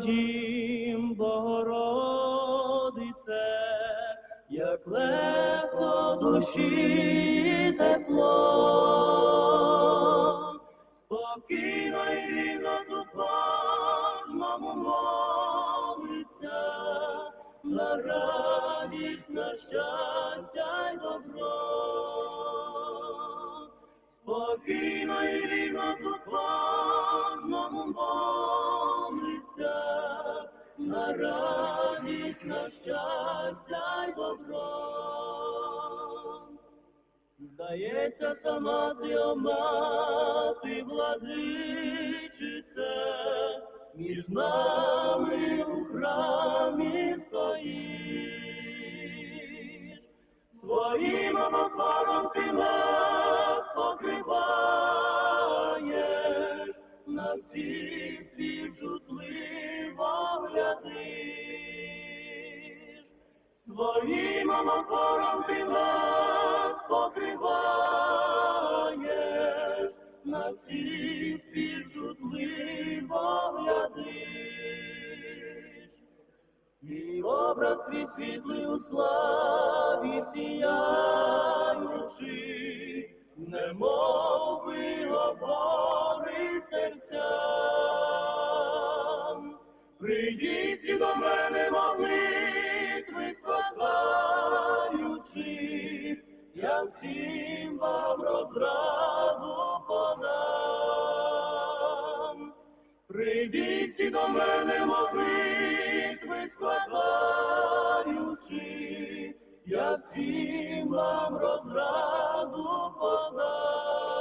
Твоїм, щастя й добро. Здається, сама ти, о мати владичице, між нами у храмі стоїш. Своїм амофором ти нас покриваєш, на всіх світ чутливо глядиш. Своїм амофором ти нас покриваєш, на всіх світ чутливо глядиш. І образ світ світлий у славі сіяючи, Прийдіть до мене молитви складаючи, я всім вам розраду подам.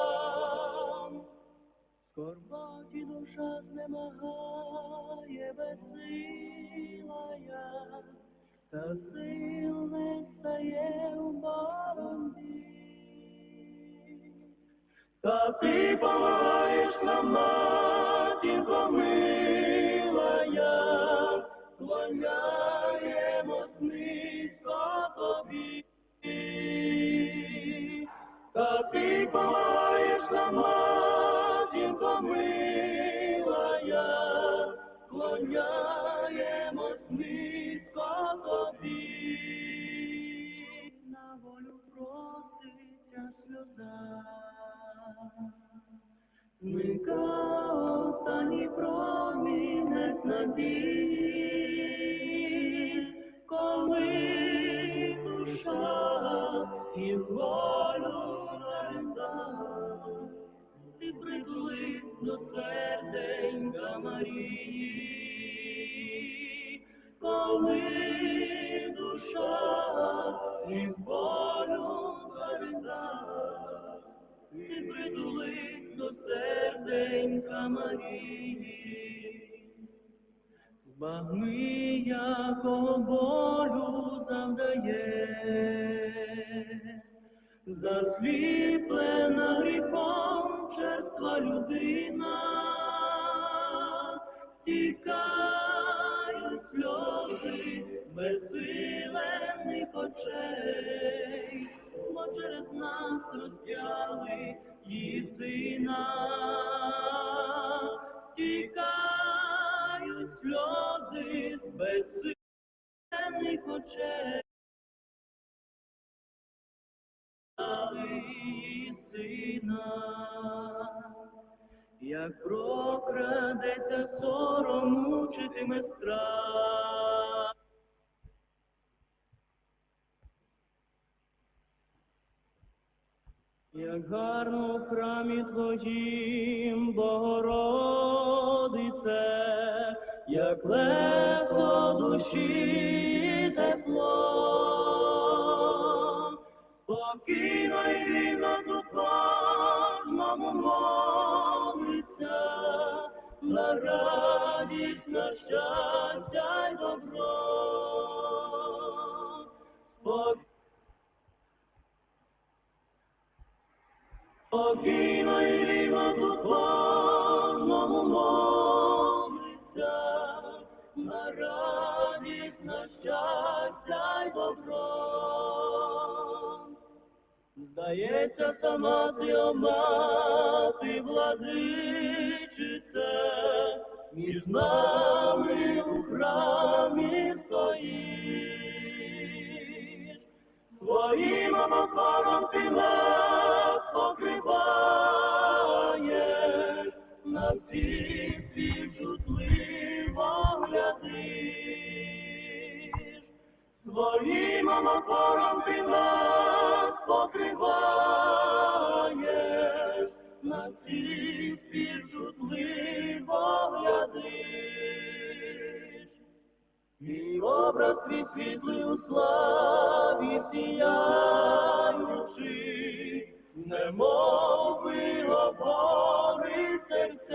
Скорботі душа знемагає безсила я, та сил не стає у боротьбі. Та ти помагаєш нам, ти притули до серденька Марії. Збагни, якого болю завдає, засліплена гріхом черства людина, тікають через нас розтягли її сина. Тікають сльози з безсилених очей. Як прокрадеться сором, мучитиме страх. Як гарно в храмі твоїм, Богородице, як легко душі тепло, і рівно тут кожному молиться, на радість, на щастя Здається, сама о мати владичице, між нами у храмі стоїш, своїм амофором ти нас покриваєш, амофором ти нас покриваєш, на всіх світ чутливо глядиш. І образ твій світлий у славі сіяючи, немов би опори серцям.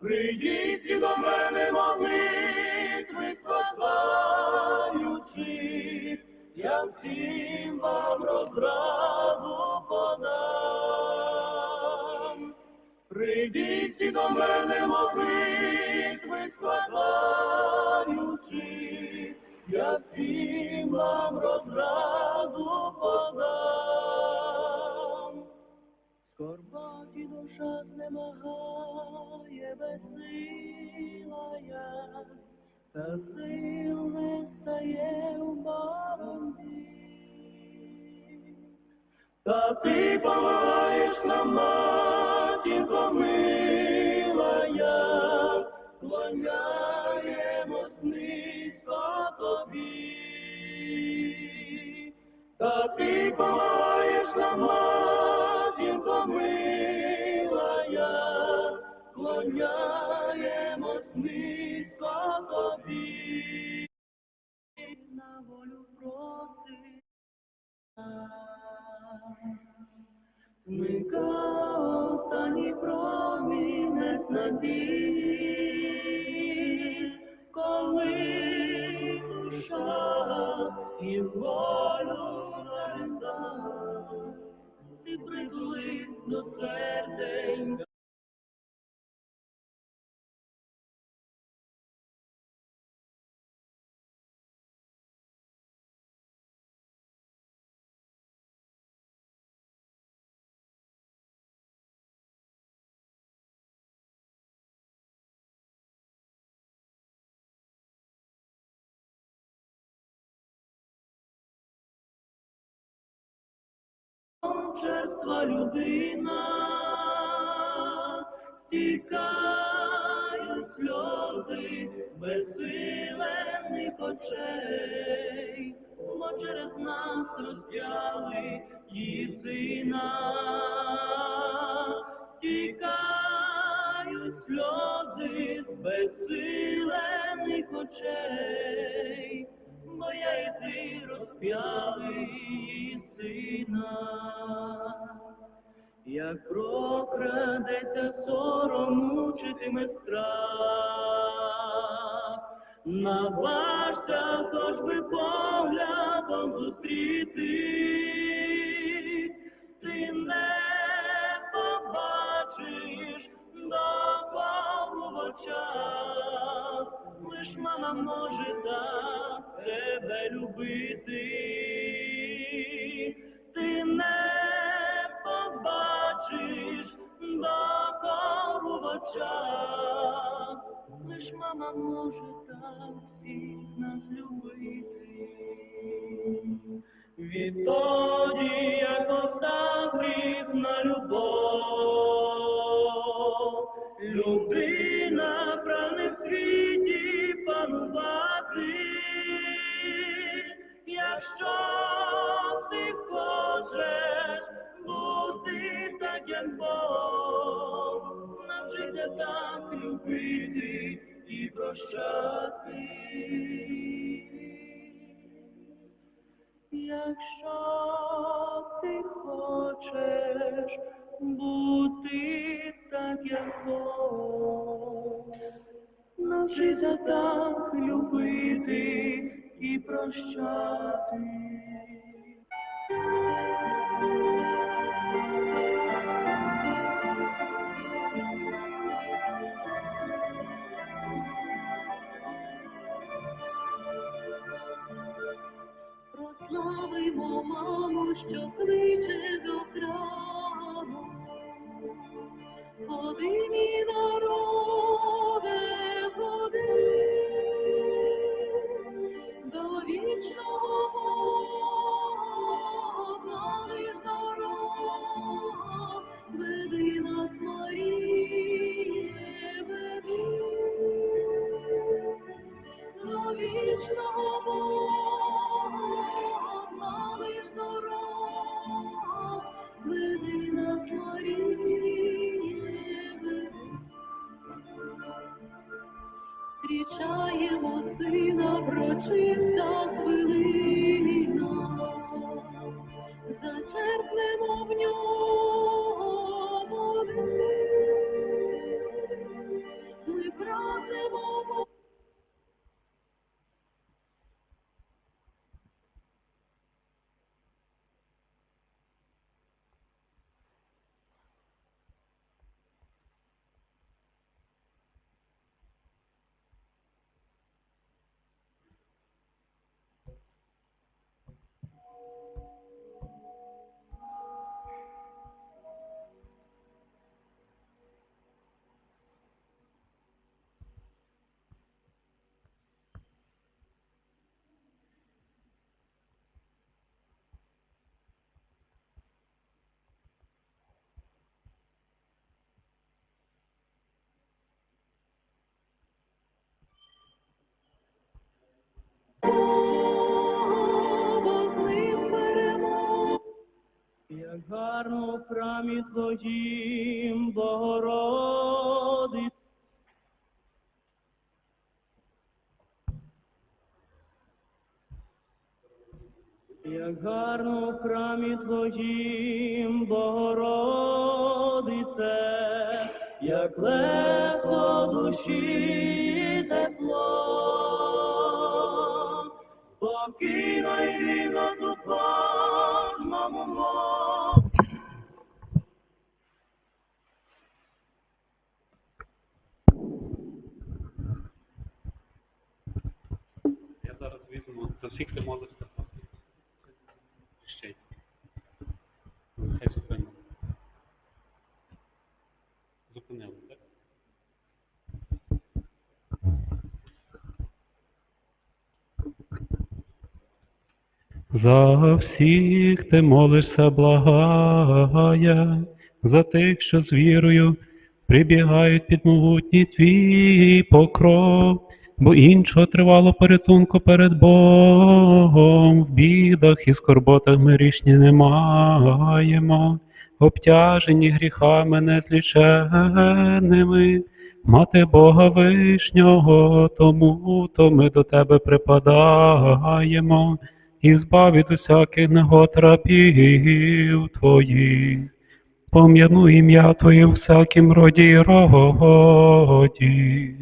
Прийдіть до мене до мене молитви складаючи, я всім вам розраду подам. Скорботі душа знемагає безсила я, та сил не стає в боротьбі. Та ти помагаєш нам, матінко милая, Ти помагаєш нам, матінко милая, склоняємось низько тобі. На волю просить. Смика останній промінець надії, коли душа і волю притулись до Черства людина, стікають сльози безсилених очей, бо через нас розп'яли її сина. Прокрадеться сором, мучитиме страх, наважся, хоч би поглядом зустріти, ти не побачиш доколу в очах, лиш мама може так тебе любити, може так всіх нас любити. Відтоді, як остав гріх на любов, людина прагне Якщо ти хочеш бути так, як Бог, так любити і прощати. Що кличе до храму. Ходи, гарно в храмі Твоїм, Богородице, Як гарно в храмі Твоїм, Богородице, як легко душі всіх ти молишся. Ще й. Хай зупинимо. Зупинили, так? За всіх ти молишся, благає, за тих, що з вірою прибігають під могутній твій покров, бо іншого тривало порятунку перед Богом, в бідах і скорботах ми рішні не маємо, обтяжені гріхами незліченними. Мати Бога вишнього, тому то ми до тебе припадаємо, і збав від усяких негод рабів твоїх. Пом'яну ім'я Твоє всякім роді роді.